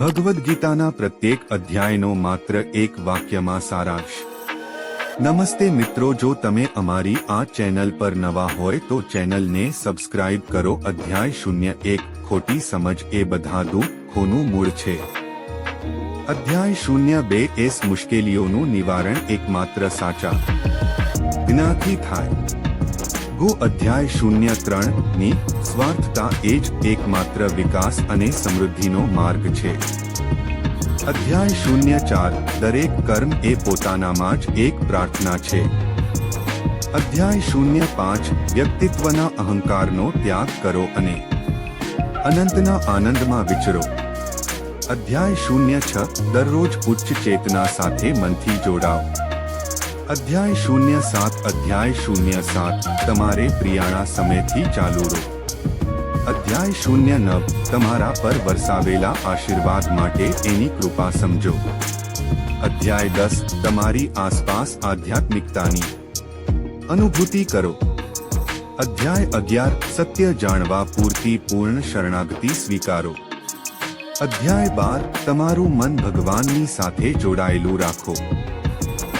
ભગવદ્ ગીતાના પ્રત્યેક અધ્યાયનો માત્ર એક વાક્યમાં સારાંશ. નમસ્તે મિત્રો, જો તમે અમારી આ ચેનલ પર નવા હોય તો ચેનલને સબસ્ક્રાઇબ કરો. અધ્યાય શૂન્ય એક, ખોટી સમજ એ બધા દુઃખોનું મૂળ છે. અધ્યાય શૂન્ય બે, એસ મુશ્કેલીઓનું નિવારણ એકમાત્ર સાચા જ્ઞાથી થાય. ગો અધ્યાય શૂન્ય ત્રણની સ્વાર્થતા એ જ એકમાત્ર વિકાસ અને સમૃદ્ધિનો માર્ગ છે. અધ્યાય શૂન્ય ચાર, દરેક કર્મ એ પોતાનામાં જ એક પ્રાર્થના છે. અધ્યાય શૂન્ય પાંચ, વ્યક્તિત્વના અહંકારનો ત્યાગ કરો અને અનંતના આનંદમાં વિચરો. અધ્યાય શૂન્ય છ, દરરોજ ઉચ્ચ ચેતના સાથે મનથી જોડાવ અધ્યાય શૂન્ય સાત, અધ્યાય શૂન્ય સાત, તમારે પ્રિયાણા સમયથી ચાલુ રહો. અધ્યાય શૂન્ય નવ, તમારા પર વરસાવેલા આશીર્વાદ માટે એની કૃપા સમજો. અધ્યાય દસ, તમારી આસપાસ આધ્યાત્મિકતાની અનુભૂતિ કરો. અધ્યાય અગિયાર, સત્ય જાણવા પૂરતી પૂર્ણ શરણાગતિ સ્વીકારો. અધ્યાય બાર, તમારું મન ભગવાનની સાથે જોડાયેલું રાખો.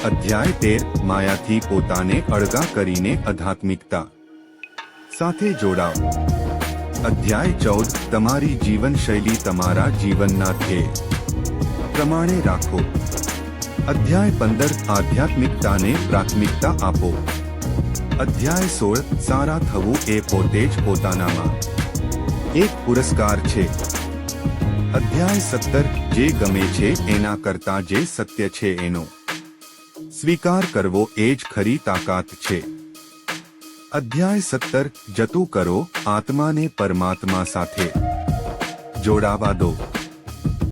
અધ્યાય તેર, માયાથી પોતાને અળગા કરીને આધ્યાત્મિકતા સાથે જોડાઓ. અધ્યાય ચૌદ, તમારી જીવનશૈલી તમારા જીવનના ધ્યેય. પ્રમાણે રાખો. અધ્યાય પંદર, આધ્યાત્મિકતાને પ્રાથમિકતા આપો. અધ્યાય સોળ, સારા થવું એ પોતે જ પોતાનામાં. એક પુરસ્કાર છે. અધ્યાય સત્તર, જે ગમે છે એના કરતા જે સત્ય છે એનો. સ્વીકાર કરવો એ જ ખરી તાકાત છે. અધ્યાય સત્તર, જતું કરો આત્માને પરમાત્મા સાથે. જોડાવા દો.